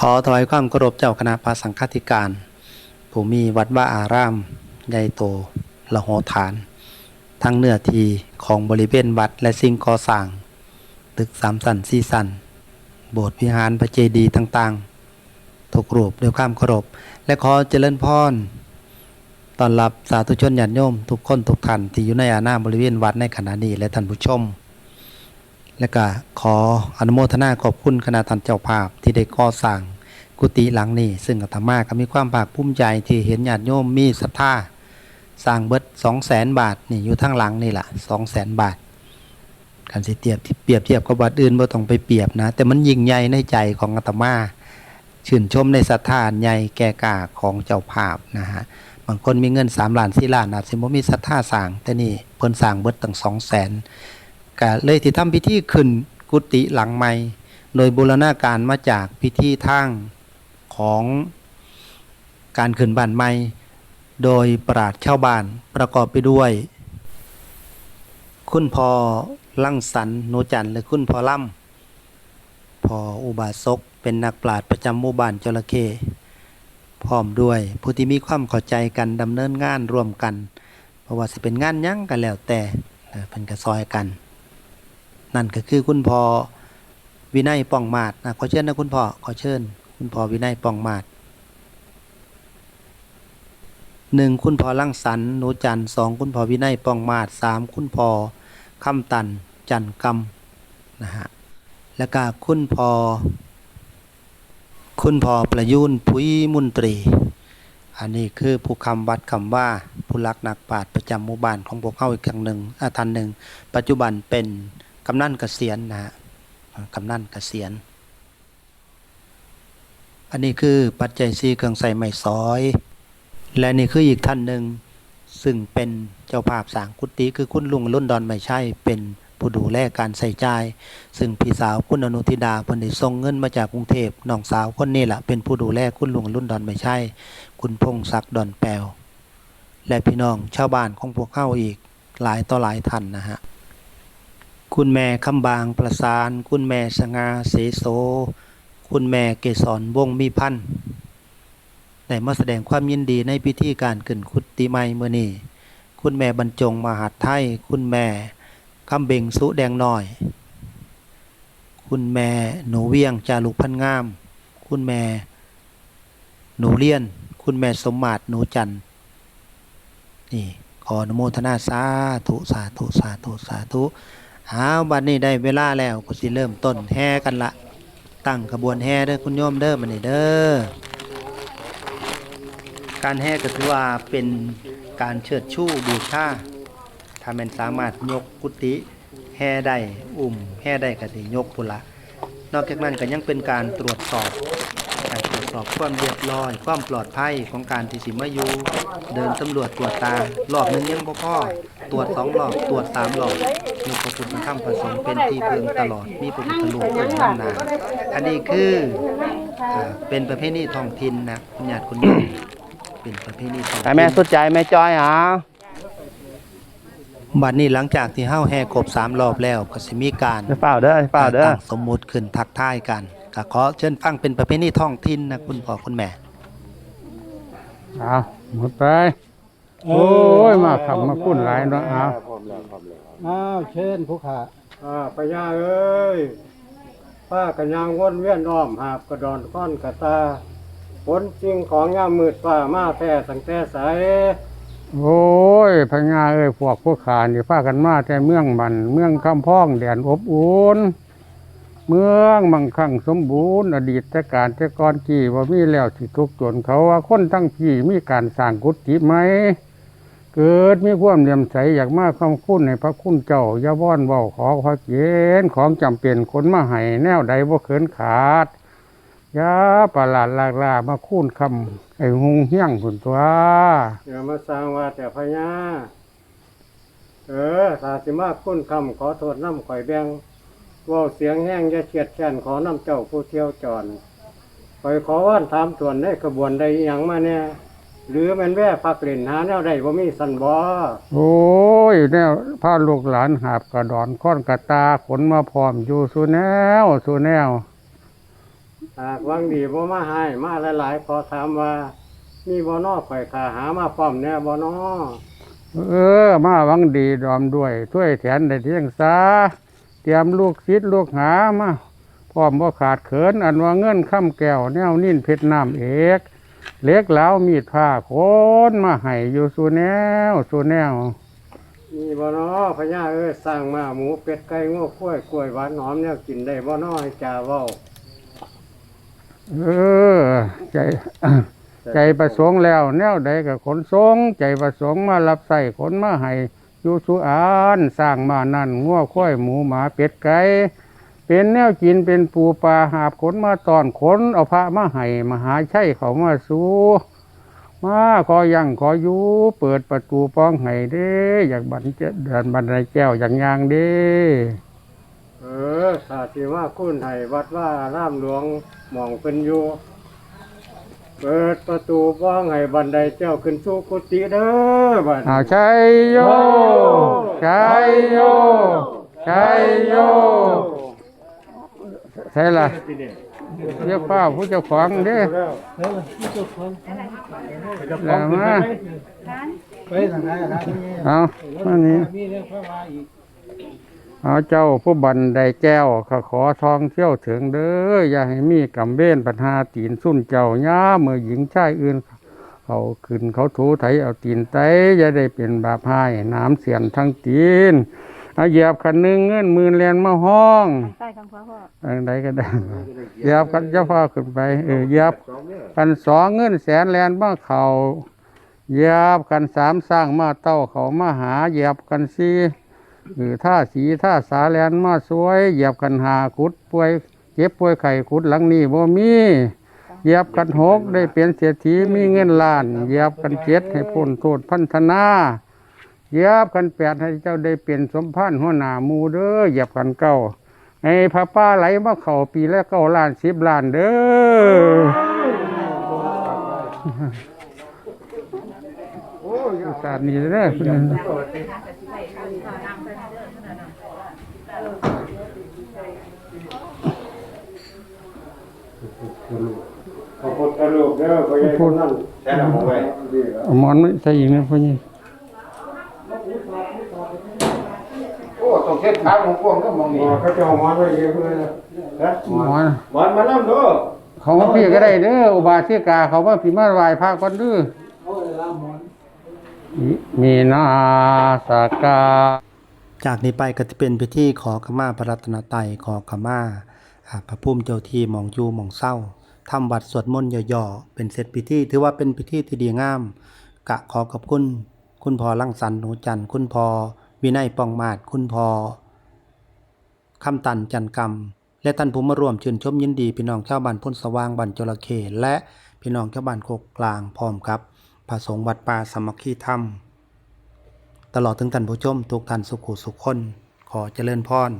ขอถวายความเคารพเจ้าคณะพระสังฆาธิการ ผู้มีวัดว่าอาราม ใหญ่โตละโหฐาน ทั้งเนื้อทีของบริเวณวัดและสิ่งก่อสร้าง ตึกสามสันสี่สัน โบสถ์วิหารพระเจดีย์ต่างๆถูกรูปด้วยความเคารพ และขอเจริญพรตอนรับสาธุชนญาติโยมทุกคนทุกท่านที่อยู่ในอาณาบริเวณวัดในขณะนี้และท่านผู้ชม และก็ขออนุโมทนาขอบคุณคณะท่านเจ้าภาพที่ได้ก่อสร้างกุฏิหลังนี้ ซึ่งอาตมาก็มีความภาคภูมิใจที่เห็นญาติโยมมีศรัทธาสร้างเบิด2 0 0 0 0 0บาทนี่อยู่ทั้งหลังนี่แหละ2 0 0 0 0 0บาทการสิเทียบเปรียบเทียบกับวัดอื่นบ่ต้องไปเปรียบนะ แต่มันยิ่งใหญ่ในใจของอาตมา ชื่นชมในศรัทธาใหญ่แก่กาของเจ้าภาพนะฮะบางคนมีเงิน3ล้าน4ล้านอาจสิบ่มีศรัทธาสร้างแต่นี่เพิ่นสร้างเบิดตั้ง2 0 0 0 0 0 ก็เลยที่ทำพิธีขึ้นกุฏิหลังใหม่ โดยบูรณาการมาจากพิธีทางของการขึ้นบ้านใหม่ โดยปราดชาวบ้านประกอบไปด้วย คุณพอลั่งสรรโนจันหรือคุณพอล่ำพออุบาสกเป็นนักปราชญ์ประจำหมู่บ้านจระเข้พร้อมด้วยผู้ที่มีความเข้าใจกันดำเนินงานร่วมกัน เพราะว่าสิเป็นงานยังกันแล้วแต่เป็นกระซอยกัน นั่นก็คือคุณพ่อวินัยป้องมาดนะขอเชิญนะคุณพ่อขอเชิญ คุณพ่อวินัยป้องมาดหนึ่งคุณพ่อลังสรรค์หนูจันทร์สองคุณพ่อวินัยป้องมาดสามคุณพ่อคำตันจันกำนะฮะแล้วก็คุณพ่อคุณพ่อประยุนพุยมุนตรี อันนี้คือผู้คำวัดคำว่าผู้รักนักปราชญ์ประจำหมู่บ้านของพวกเขาอีกครั้งหนึ่งอาท่านหนึ่งปัจจุบันเป็น กำนันเกษียณนะฮะกำนันเกษียณ อันนี้คือปัจจัยซีเครื่องใส่ไม้ซอย และนี่คืออีกท่านหนึ่ง ซึ่งเป็นเจ้าภาพสางกุฏิคือคุณลุงรุ่นดอนไม่ใช่เป็นผู้ดูแลการใส่ใจซึ่งพี่สาวคุณอนุทิดาเพิ่นได้ส่งเงินมาจากกรุงเทพน้องสาวคนนี้แหละเป็นผู้ดูแลคุณลุงรุ่นดอนไม่ใช่ คุณพงศักดิ์ดอนแปวและพี่น้องชาวบ้านของพวกเข้าอีกหลายต่อหลายท่านนะฮะ คุณแม่คำบางประสาน คุณแม่สงาเสโส คุณแม่เกษรวงมีพันธ์ได้มาแสดงความยินดีในพิธีการขึ้นคุติใหม่เมื่อนี้คุณแม่บรรจงมหาไทย คุณแม่คำเบงสุแดงน้อย คุณแม่หนูเวียงจารุพันงาม คุณแม่หนูเลี้ยน คุณแม่สมมาตรหนูจันนี่ขออนุโมทนาสาธุสาธุสาธุสาธุ อาบัดนี้ได้เวลาแล้วก็สิเริ่มต้นแห่กันละ ตั้งขบวนแห่เด้อคุณโยมเด้อมันนี่เด้อ การแห่ก็ถือว่าเป็นการเชิดชูบูชาถ้ามันสามารถยกกุฏิแห่ได้อุ่มแห่ได้ก็สิยกพุละนอกจากนั้นก็ยังเป็นการตรวจสอบการตรวจสอบความเรียบร้อย ความปลอดภัยของการที่สิมาอยู่เดินสำรวจตรวจตารอบนึงยังบ่พอ ตรวจสองรอบตรวจสามรอบมีพระพุทธธรรมประสงค์เป็นที่พึ่งตลอด มีพระพุทธรูปเป็นน้ำนาอันนี้คืออ่าเป็นประเพณีท้องถิ่นนะคุณญาติคุณโยมเป็นประเพณีท้องแต่ถิ่นแม่สุดใจแม่จอยหาบัดนี้หลังจากที่เฮาแห่ครบสามรอบแล้วก็สิมีการจะเปล่าเด้อเปล่าเด้อตั้งสมมุติขึ้นทักทายกันก็ขอเชิญฟังเป็นประเพณีท้องถิ่นนะคุณพ่อคุณแม่เอาหมดไป โอ้ยมาขับมาคุ้นหลายเนาะเอาอ้าวเชิญผู้ขาอ่าพญาเอ้ยป้ากันยางวนเวียนอ้อมหาบกระดอนก้อนกระตาผลจริงของยามมืดป้ามาแท้สังแต่ใสโอ้ยพญาเอ้ยพวกพวกขานี่พากันมาแต่เมืองบัน เมืองคำพ้องแดนอบอุ่นเมืองมังคังสมบูรณ์ อดีตแต่การแต่ก่อนกี่ว่ามีแล้วที่ทุกข์จนเขาว่าคนทั้งพี่มีการสร้างกุฏิไหม เกิดมีความเลี่ยมใสอยากมาคำคุณในพระคุณเจ้าอย่าว่อนเว้าขอพระเย็นของจำเป็นคนมาให้แนวใดบ่เขินขาดอยาประหลาดลากลามาคุ้นคำไอ้หงเฮี้ยงผุนตัวอย่ามาสร้างว่าแต่พญาเออสาสิมาคุ้นคำขอโทษน้ำข่อยแบงว่าเสียงแห้งอย่าเฉียดแช่นขอน้ำเจ้าผู้เที่ยวจอนข่อยขอว่านถามส่วนได้ขบวนใดอย่างมาเนี่ย หรือแมันแว่พักเล่นหาแนวใดว่ามีสันบอโอ้ยแนวพาลูกหลานหาบกระดอนค้อนกระตาขนมาพร้อมอยู่สู่แนวสู่แนวหากหวังดีบ่มาให้มาหลายๆขอถามว่า มีบ่นอข่อยขาหามาพร้อมแน่บ่นอเออ มาหวังดีดอมด้วยถ้วยแถนได้เที่ยงสาเตรียมลูกศิษย์ลูกหามาพร้อมบ่ขาดเขิน อันว่าเงินค้ำแก้วแนวนิ่นเพชรน้ำเอก เหล็กเหลามีดผ้าโคนมาให้อยู่สู่แนวสู่แนวมีบ่นอพญาเอ้ยสร้างมาหมูเป็ดไก่ง้อกล้วยกล้วยหวานหอมแนวกินได้บ่นอให้จ่าเว้าเออ ใจ ใจประสงค์แล้ว แนวใดกับขนทรงใจประสงค์มารับใส่ขนมาให้อยู่สุอานสร้างมานั่นง้อค่อยหมูหมาเป็ดไก่ เป็นแนวกินเป็นปูปลาหาบขนมาตอนขนเอาพระมาให้มหาชัยเขามาสู้มาขอยังขออยู่เปิดประตูป้องให้เด้อยากบันเจเดินบันไดแก้วอย่างยางเด้เออสาธิว่าคุณให้วัดว่าร่ามหลวงหมองเป็นอยู่ เปิดประตูบ้องให้บันไดเจ้าขึ้นสู่กุฏิเด้อบัดอ้าวชัยโยชัยโยชัยโย ใช่ล่ะเรียกป้าผู้เจ้าของเด้แล้วมาไปทางไหนครับเอาอันนี้มีเรื่องพระมาอีกเอาเจ้าผู้บันไดแก้วข้าขอทองเที่ยวถึงเด้ออย่าให้มีกำเบ้นปัญหาตีนสุ่นเจ้าย่าเมื่อหญิงชายอื่น เขาขึ้นเขาถูไถเอาตีนไตอย่าได้เป็นบาปให้น้ำเสียนทั้งตีน เอาเหยียบคันหนึ่งเงินหมื่นแลนมาห้องใต้คำพ่อพ่ออันใดก็ได้เหยียบกันจะพาขึ้นไปเออเหยียบกันสองเงินแสนแลนมาเขาเหยียบกันสามสร้างมาเต้าเขามาหาเหยียบกันสี่เออท่าสีท่าสาแลนมาสวยเหยียบกันหาขุดป่วยเจ็บป่วยไข้ขุดหลังนี้บ่มีเหยียบกันหกได้เป็นเศรษฐีมีเงินล้านเหยียบกันเจ็ดให้พ้นโทษพันธนาเห ยียบกันแปดให้เจ้าได้เป็นสมพันธ์หัวหน้าหมูเด้อเหยียบกันเก้าไอ้พระป้าไหลมาเข่าปีละเก้าล้านสิบล้านเด้อศาสตร์นี่เด้อเพิ่นพระพุทธรูปเด้อพระยายนั่นแค่ละมองไว้เอาหมอนไม่ใส่อีกนะพ่อนี่ โอ้ต้องเช็ดขาของพวกนั้นมองหมนี่อเขาเจ้าหมอนไว้เยอะเลยนะฮะหมอนหมอนมานํเด้อเขามาพี่ก็ได้เด้ออุบาสิกาเขามาพี่มาไหว้พระก่อนเด้ออิมีนาสากา จากนี้ไปก็จะเป็นพิธีขอขมาพระรัตนตรัยขอขมาอ่าพระภูมิเจ้าที่หมองอยู่หมองเศร้าทำวัดสวดมนต์ย่อๆเป็นเสร็จพิธีถือว่าเป็นพิธีที่ดีงาม กะขอขอบคุณ คุณพ่อลังสันหนูจันทร์คุณพ่อ วินัยปองมาดคุณพ่อคำตันจันกรรม และท่านผู้มาร่วมชื่นชมยินดี พี่น้องชาวบ้านพ้นสว่างบ้านจระเข้และพี่น้องชาวบ้านโคกกลางพร้อมครับพระสงฆ์วัดป่าสมัคคีธรรม ตลอดถึงท่านผู้ชมทุกท่านสุขุสุขคน ขอเจริญพร